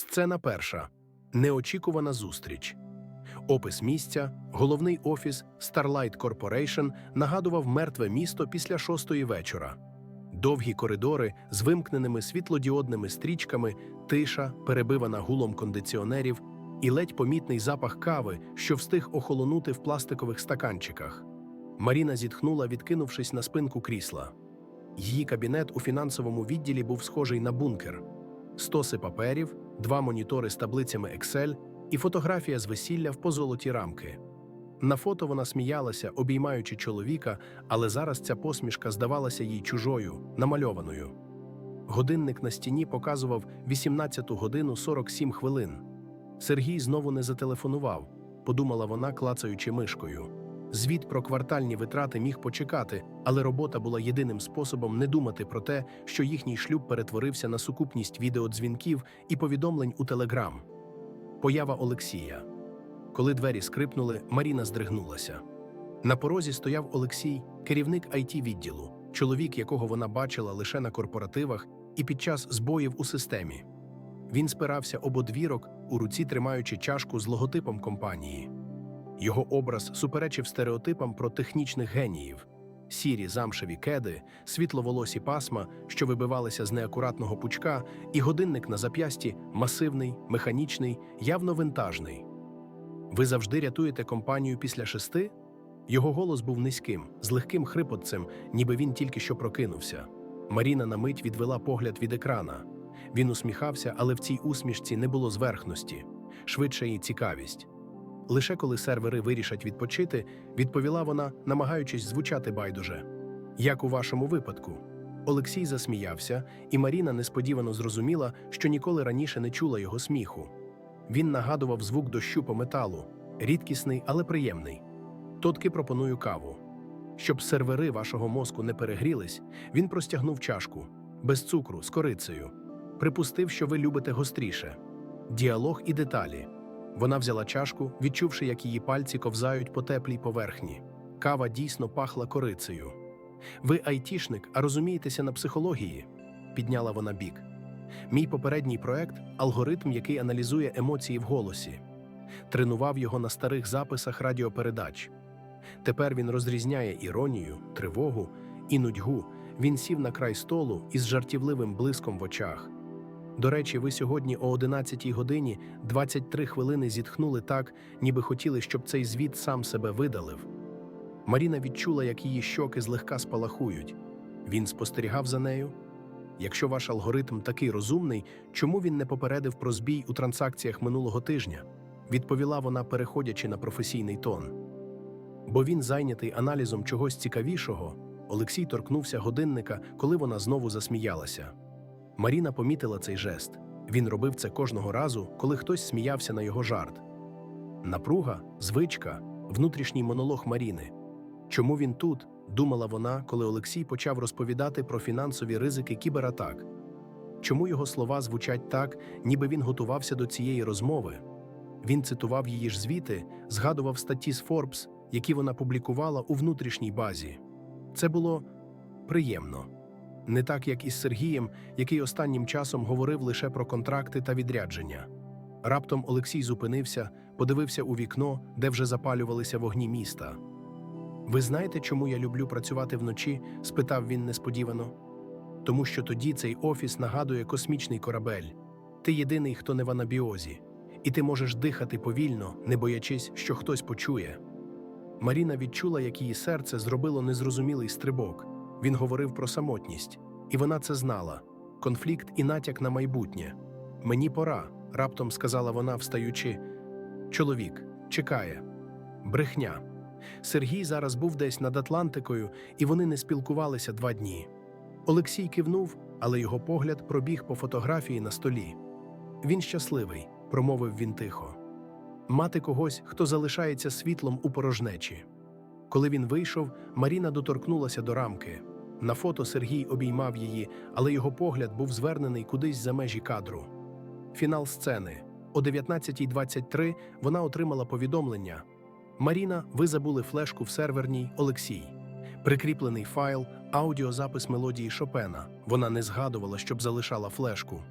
Сцена перша. Неочікувана зустріч. Опис місця, головний офіс Starlight Corporation нагадував мертве місто після шостої вечора. Довгі коридори з вимкненими світлодіодними стрічками, тиша, перебивана гулом кондиціонерів, і ледь помітний запах кави, що встиг охолонути в пластикових стаканчиках. Маріна зітхнула, відкинувшись на спинку крісла. Її кабінет у фінансовому відділі був схожий на бункер: стоси паперів, два монітори з таблицями Excel і фотографія з весілля в позолоті рамки. На фото вона сміялася, обіймаючи чоловіка, але зараз ця посмішка здавалася їй чужою, намальованою. Годинник на стіні показував 18 годину 47 хвилин. Сергій знову не зателефонував, подумала вона, клацаючи мишкою. Звіт про квартальні витрати міг почекати, але робота була єдиним способом не думати про те, що їхній шлюб перетворився на сукупність відеодзвінків і повідомлень у Телеграм. Поява Олексія. Коли двері скрипнули, Маріна здригнулася. На порозі стояв Олексій, керівник it відділу, чоловік, якого вона бачила лише на корпоративах і під час збоїв у системі. Він спирався об одвірок, у руці тримаючи чашку з логотипом компанії. Його образ суперечив стереотипам про технічних геніїв: сірі замшеві кеди, світловолосі пасма, що вибивалися з неакуратного пучка, і годинник на зап'ясті масивний, механічний, явно винтажний. Ви завжди рятуєте компанію після шести? Його голос був низьким, з легким хрипотцем, ніби він тільки що прокинувся. Маріна на мить відвела погляд від екрана. Він усміхався, але в цій усмішці не було зверхності, швидше її цікавість. Лише коли сервери вирішать відпочити, відповіла вона, намагаючись звучати байдуже. Як у вашому випадку. Олексій засміявся, і Маріна несподівано зрозуміла, що ніколи раніше не чула його сміху. Він нагадував звук дощу по металу, рідкісний, але приємний. Тотки пропоную каву. Щоб сервери вашого мозку не перегрілись, він простягнув чашку без цукру, з корицею. Припустив, що ви любите гостріше. Діалог і деталі. Вона взяла чашку, відчувши, як її пальці ковзають по теплій поверхні. Кава дійсно пахла корицею. Ви айтішник, а розумієтеся на психології, підняла вона бік. Мій попередній проект алгоритм, який аналізує емоції в голосі. Тренував його на старих записах радіопередач. Тепер він розрізняє іронію, тривогу і нудьгу. Він сів на край столу із жартівливим блиском в очах. До речі, ви сьогодні о 11 годині 23 хвилини зітхнули так, ніби хотіли, щоб цей звіт сам себе видалив. Маріна відчула, як її щоки злегка спалахують. Він спостерігав за нею. Якщо ваш алгоритм такий розумний, чому він не попередив про збій у транзакціях минулого тижня? Відповіла вона, переходячи на професійний тон. Бо він зайнятий аналізом чогось цікавішого. Олексій торкнувся годинника, коли вона знову засміялася. Маріна помітила цей жест. Він робив це кожного разу, коли хтось сміявся на його жарт. Напруга, звичка, внутрішній монолог Маріни. Чому він тут? думала вона, коли Олексій почав розповідати про фінансові ризики кібератак. Чому його слова звучать так, ніби він готувався до цієї розмови? Він цитував її ж звіти, згадував статті з Forbes, які вона публікувала у внутрішній базі. Це було приємно. Не так, як із Сергієм, який останнім часом говорив лише про контракти та відрядження. Раптом Олексій зупинився, подивився у вікно, де вже запалювалися вогні міста. Ви знаєте, чому я люблю працювати вночі? спитав він несподівано. Тому що тоді цей офіс нагадує космічний корабель. Ти єдиний, хто не в анабіозі, і ти можеш дихати повільно, не боячись, що хтось почує. Маріна відчула, як її серце зробило незрозумілий стрибок. Він говорив про самотність, і вона це знала конфлікт і натяк на майбутнє. Мені пора, раптом сказала вона, встаючи. Чоловік чекає. Брехня. Сергій зараз був десь над Атлантикою, і вони не спілкувалися два дні. Олексій кивнув, але його погляд пробіг по фотографії на столі. Він щасливий, промовив він тихо. Мати когось, хто залишається світлом у порожнечі. Коли він вийшов, Маріна доторкнулася до рамки. На фото Сергій обіймав її, але його погляд був звернений кудись за межі кадру. Фінал сцени. О 19.23 вона отримала повідомлення. Маріна, ви забули флешку в серверній Олексій. Прикріплений файл, аудіозапис мелодії Шопена. Вона не згадувала, щоб залишала флешку.